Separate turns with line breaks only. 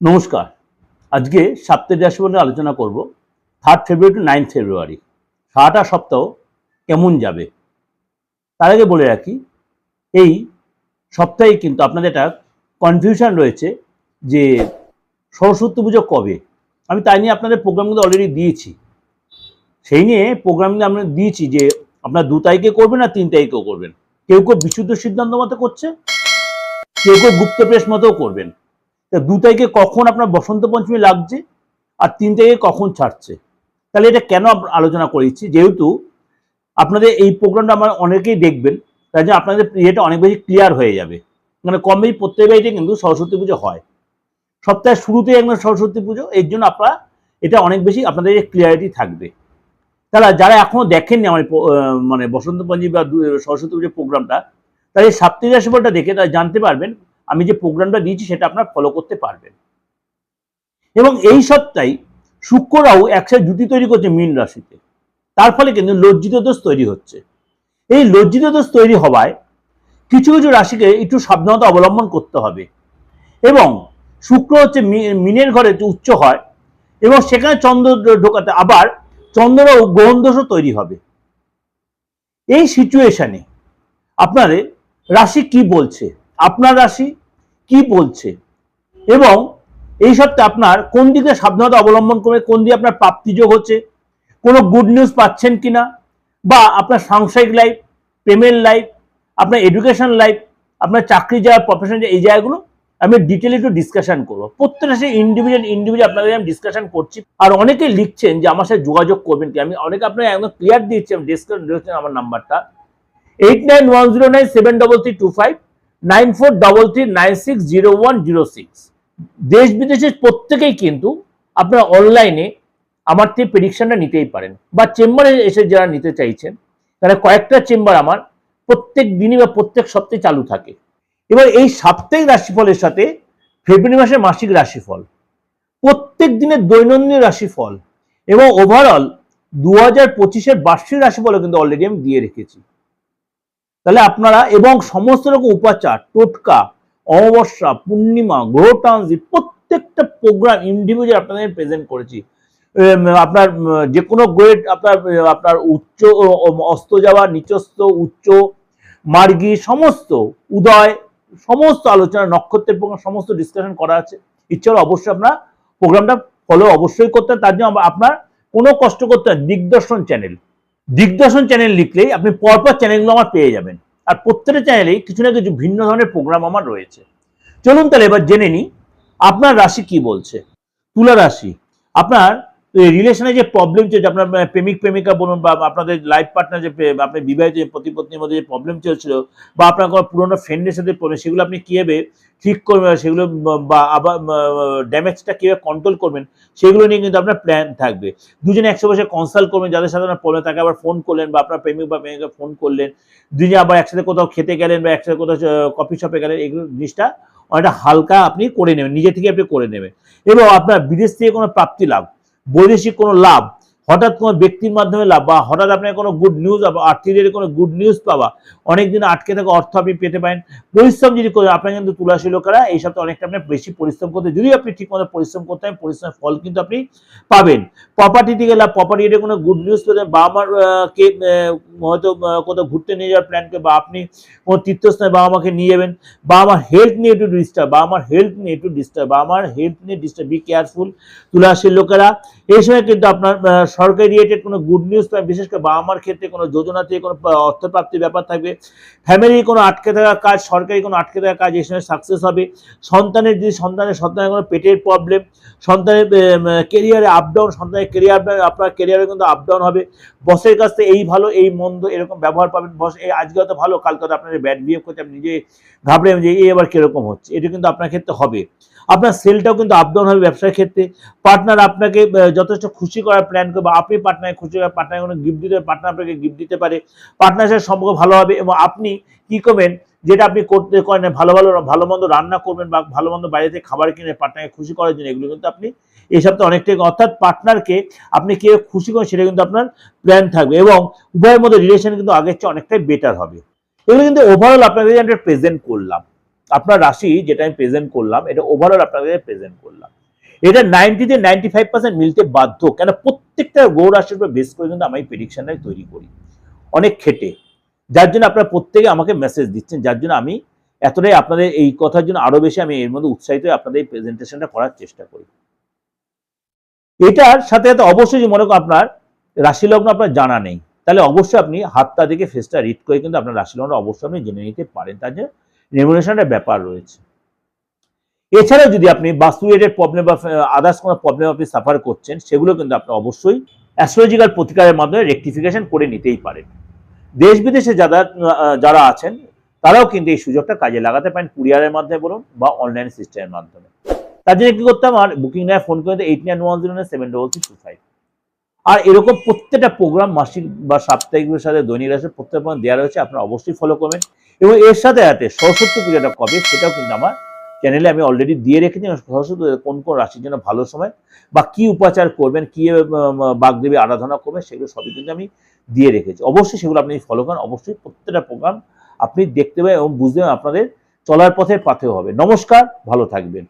নমস্কার। আজকে সাপ্তাহিক রাশি নিয়ে আলোচনা করব। Third February to ninth February সারাটা সপ্তাহ কেমন যাবে? তার আগে বলে রাখি, এই সপ্তাহে কিন্তু আপনাদের একটা কনফিউশন রয়েছে যে সরস্বতী পুজো কবে? আমি তাই নিয়ে আপনাদের প্রোগ্রামগুলো অলরেডি দিয়েছি। সেই নিয়ে প্রোগ্রামগুলো আমরা দিয়েছি যে আপনার দু তারিখে করবেন আর তিন তারিখেও করবেন। কেউ কেউ বিশুদ্ধ সিদ্ধান্ত মতো করছে, কেউ কেউ গুপ্ত প্রেস মতো করবেন। তা দু তারিখে কখন আপনার বসন্ত পঞ্চমী লাগছে আর তিন তারিখে কখন ছাড়ছে? তাহলে এটা কেন আলোচনা করেছি? যেহেতু আপনাদের এই প্রোগ্রামটা আমার অনেকেই দেখবেন, তাই জন্য আপনাদের ইয়েটা অনেক বেশি ক্লিয়ার হয়ে যাবে। মানে কম বেশি প্রত্যেক বাড়িতে কিন্তু সরস্বতী পুজো হয়। সপ্তাহের শুরুতেই একদম সরস্বতী পুজো, এর জন্য আপনারা এটা অনেক বেশি আপনাদের ক্লিয়ারিটি থাকবে। তাহলে যারা এখনও দেখেননি আমার মানে বসন্ত পঞ্চমী বা সরস্বতী পুজোর প্রোগ্রামটা এই সাপ্তাহিক রাশিফলটা দেখে তারা জানতে পারবেন আমি যে প্রোগ্রামটা দিয়েছি সেটা আপনারা ফলো করতে পারবেন। এবং এই সপ্তাহে শুক্ররাও একসাথে জুটি তৈরি করছে মীন রাশিতে। তার ফলে কিন্তু লজ্জিত দোষ তৈরি হচ্ছে। এই লজ্জিত দোষ তৈরি হওয়ায় কিছু কিছু রাশিকে একটু সাবধানতা অবলম্বন করতে হবে। এবং শুক্র হচ্ছে মিনের ঘরে উচ্চ হয় এবং সেখানে চন্দ্র ঢোকাতে আবার চন্দ্র ও গ্রহণ দোষও তৈরি হবে। এই সিচুয়েশনে আপনাদের রাশি কি বলছে? আপনার রাশি কি বলছে? এবং এই সপ্তাহে আপনার কোন দিকে সাবধানতা অবলম্বন করে কোন দিকে আপনার প্রাপ্তিযোগ হচ্ছে? কোনো গুড নিউজ পাচ্ছেন কিনা? বা আপনার সাংসারিক লাইফ প্রেমের লাইফ আপনার এডুকেশন লাইফ আপনার চাকরি যাওয়ার প্রফেশন এই জায়গাগুলো আমি ডিটেলে একটু ডিসকাশন করব। প্রত্যেকটা সে ইন্ডিভিজুয়াল ইন্ডিভিজুয়াল আপনাদের আমি ডিসকাশন করছি। আর অনেকে লিখছেন যে আমার সাথে যোগাযোগ করবেন কি? আমি অনেকে আপনাকে একদম ক্লিয়ার দিচ্ছি আমি ডিসকাশন আমার নাম্বারটা eight nine one zero nine seven double three two five nine দেশ বিদেশের প্রত্যেকেই কিন্তু আপনারা অনলাইনে আমার থেকে প্রেডিকশনটা নিতেই পারেন। বা চেম্বারে এসে যারা নিতে চাইছেন, তারা কয়েকটা চেম্বার আমার প্রত্যেক দিনই বা প্রত্যেক সপ্তাহে চালু থাকে। এবার এই সাপ্তাহিক রাশিফলের সাথে ফেব্রুয়ারি মাসের মাসিক রাশিফল, প্রত্যেক দিনের দৈনন্দিন রাশিফল এবং ওভারঅল দু হাজার পঁচিশের বার্ষিক রাশিফলও কিন্তু অলরেডি আমি দিয়ে রেখেছি। তাহলে আপনারা এবং সমস্ত রকম উপাচার, টোটকা, অমাবস্যা, পূর্ণিমা, গ্রহ ট্রানজিট প্রত্যেকটা প্রোগ্রাম ইন্ডিভিজুয়াল আপনাদের প্রেজেন্ট করেছি আপনার যে কোনো গ্রেড আপনার আপনার উচ্চ অস্ত যাওয়া নিচস্থ উচ্চ, মার্গী, সমস্ত উদয়, সমস্ত আলোচনা, নক্ষত্রের প্রোগ্রাম সমস্ত ডিসকাশন করা আছে ইচ্ছে হলে অবশ্যই আপনার প্রোগ্রামটা ফলো অবশ্যই করতে। তার জন্য আপনার কোনো কষ্ট করতে। দিগদর্শন চ্যানেল দিগদর্শন চ্যানেল লিখলেই আপনি পরপর চ্যানেলগুলো আমার পেয়ে যাবেন। আর প্রত্যেকটা চ্যানেলেই কিছু না কিছু ভিন্ন ধরনের প্রোগ্রাম আমার রয়েছে। চলুন তাহলে এবার জেনে নিই, আপনার রাশি কি বলছে? তুলা রাশি। আপনার রিলেশনে যে প্রবলেম চলছে আপনার প্রেমিক প্রেমিকা বলুন বা আপনাদের লাইফ পার্টনার যে আপনার বিবাহিত যে পতি পত্নীর মধ্যে যে প্রবলেম চলছিল বা আপনার কোনো পুরোনো ফ্রেন্ডের সাথে problem, সেগুলো আপনি কীভাবে ঠিক করবেন সেগুলো বা আবার ড্যামেজটা কীভাবে কন্ট্রোল করবেন সেগুলো নিয়ে কিন্তু আপনার প্ল্যান থাকবে। দুজনে একশো বসে কনসাল্ট করবেন যাদের সাথে আপনার প্রবলেম তাকে আবার ফোন করলেন বা আপনার প্রেমিক বা প্রেমিকা ফোন করলেন। দুজনে আবার একসাথে কোথাও খেতে গেলেন বা একসাথে কোথাও কফি শপে গেলেন এগুলো জিনিসটা অনেকটা হালকা আপনি করে নেবেন নিজে থেকে আপনি করে নেবেন। এবং আপনার বিদেশ থেকে কোনো প্রাপ্তি লাভ বৈদেশিক কোনো লাভ। হঠাৎ কোনো ব্যক্তির মাধ্যমে লাভ বা হঠাৎ আপনার কোনো গুড নিউজ আর্থিক রিলেটেড কোনো গুড নিউজ পাওয়া অনেকদিন আটকে থাকা অর্থ আপনি পেতে পারেন। পরিশ্রম যদি করেন আপনার কিন্তু তুলাশী লোকেরা এই সপ্তাহে অনেকটা আপনার বেশি পরিশ্রম করতে যদি আপনি ঠিক মতো পরিশ্রম করতে হয় পরিশ্রমের ফল কিন্তু আপনি পাবেন। প্রপার্টি থেকে লাভ প্রপার্টি রিলেটেড কোনো গুড নিউজ পেতে বাবা মার আহ, কে হয়তো কোথাও ঘুরতে নিয়ে যাওয়ার প্ল্যানকে বা আপনি কোনো তীর্থস্থানে বাবা মাকে নিয়ে যাবেন বা আমার হেলথ নিয়ে একটু ডিস্টার্ব বা আমার হেলথ নিয়ে একটু ডিস্টার্ব বা আমার হেলথ নিয়ে ডিস্টার্ব বি কেয়ারফুল তুলাশীর লোকেরা। এই সময় কিন্তু আপনার সরকারি রিলেটেড কোনো গুড নিউজ বিশেষ করে বাবা মার ক্ষেত্রে কোনো যোজনা থেকে কোনো অর্থপ্রাপ্তির ব্যাপার থাকবে। ফ্যামিলির কোনো আটকে থাকা কাজ, সরকারি কোনো আটকে থাকা কাজ, এই সময় সাকসেস হবে। সন্তানের যদি সন্তানের সন্তানের কোনো পেটের প্রবলেম সন্তানের কেরিয়ারে আপ ডাউন সন্তানের কেরিয়ার আপনার কেরিয়ারে কিন্তু আপ ডাউন হবে। বসের কাছ থেকে এই ভালো, এই মন্দ এরকম ব্যবহার পাবেন। বস, এই আজকে হয়তো ভালো, কালকে হয়তো আপনার ব্যাড বিহেভ করছে আপনি নিজে ঘাবড়ে যে এই এবার কীরকম হচ্ছে? এটা কিন্তু আপনার ক্ষেত্রে হবে। আপনার সেলটাও কিন্তু আপ ডাউন হবে ব্যবসার ক্ষেত্রে। পার্টনার আপনাকে যথেষ্ট খুশি করার প্ল্যান করবে। আপনি পার্টনারকে খুশি করার পার্টনার কোনো গিফট দিতে পার্টনার আপনাকে গিফট দিতে পারে। পার্টনার সাথে সম্পর্ক ভালো হবে এবং আপনি কি করবেন, যেটা আপনি করতে করেন, ভালো ভালো ভালো মন্দ রান্না করবেন বা ভালো মন্দ বাইরে থেকে খাবার কিনে পার্টনারকে খুশি করার জন্য, এগুলো কিন্তু আপনি এই সপ্তাহে অনেকটাই অর্থাৎ পার্টনারকে আপনি কে খুশি করেন, সেটা কিন্তু আপনার প্ল্যান থাকবে এবং উভয়ের মধ্যে রিলেশন কিন্তু আগের চেয়ে অনেকটাই বেটার হবে। এগুলো কিন্তু ওভারঅল আপনাদের প্রেজেন্ট করলাম। আপনার রাশি যেটা আমি প্রেজেন্ট করলাম, এটা ওভারঅল আপনাদের প্রেজেন্ট করলাম। এটা নাইনটিতে নাইনটি ফাইভ পার্সেন্ট মিলতে বাধ্য। কেন? প্রত্যেকটা গ্রহ রাশির উপর বেস করে কিন্তু আমি প্রেডিকশনটাই তৈরি করি। অনেক খেটে যার জন্য আপনারা প্রত্যেকে আমাকে মেসেজ দিচ্ছেন। যার জন্য আমি এতটাই আপনাদের এই কথার জন্য আরও বেশি আমি এর মধ্যে উৎসাহিত আপনাদের এই প্রেজেন্টেশনটা করার চেষ্টা করি। এটার সাথে সাথে অবশ্যই মনে করো আপনার রাশি লগ্ন আপনার জানা নেই। তাহলে অবশ্যই আপনি হাতটা দেখে ফেসটা রিড করে কিন্তু আপনার রাশি লগ্ন অবশ্যই আপনি জেনে নিতে পারেন। তার জন্য রেমুনেশনের ব্যাপার রয়েছে। এছাড়াও যদি আপনি বাস্তু প্রবলেম বা আদার্স কোনো প্রবলেম আপনি সাফার করছেন, সেগুলো কিন্তু আপনি অবশ্যই অ্যাস্ট্রোলজিক্যাল প্রতিকারের মাধ্যমে রেকটিফিকেশন করে নিতেই পারেন। দেশ বিদেশে যারা যারা আছেন, তারাও কিন্তু এই সুযোগটা কাজে লাগাতে পারেন কুরিয়ারের মাধ্যমে বলুন বা অনলাইন সিস্টেমের মাধ্যমে। তার জন্য কি করতাম? আর বুকিং নেয় ফোন করে eight nine one zero seven double six two five আর এরকম প্রত্যেকটা প্রোগ্রাম মাসিক বা সাপ্তাহিকের সাথে দৈনিক রাশি প্রত্যেক দেওয়া রয়েছে, আপনারা অবশ্যই ফলো করবেন। এবং এর সাথে সাথে সরস্বতী পূজাটা কবে সেটাও কিন্তু আমার চ্যানেলে আমি অলরেডি দিয়ে রেখেছি। সরস্বতী কোন কোন রাশির জন্য ভালো সময় বা কি উপাচার করবেন, কী বাগদেবী আরাধনা করবেন সেগুলো সবই কিন্তু আমি দিয়ে রেখেছি। অবশ্যই সেগুলো আপনি ফলো করেন। অবশ্যই প্রত্যেকটা প্রোগ্রাম আপনি দেখতে পাবেন এবং বুঝতে আপনাদের চলার পথের পাথেও হবে। নমস্কার, ভালো থাকবেন।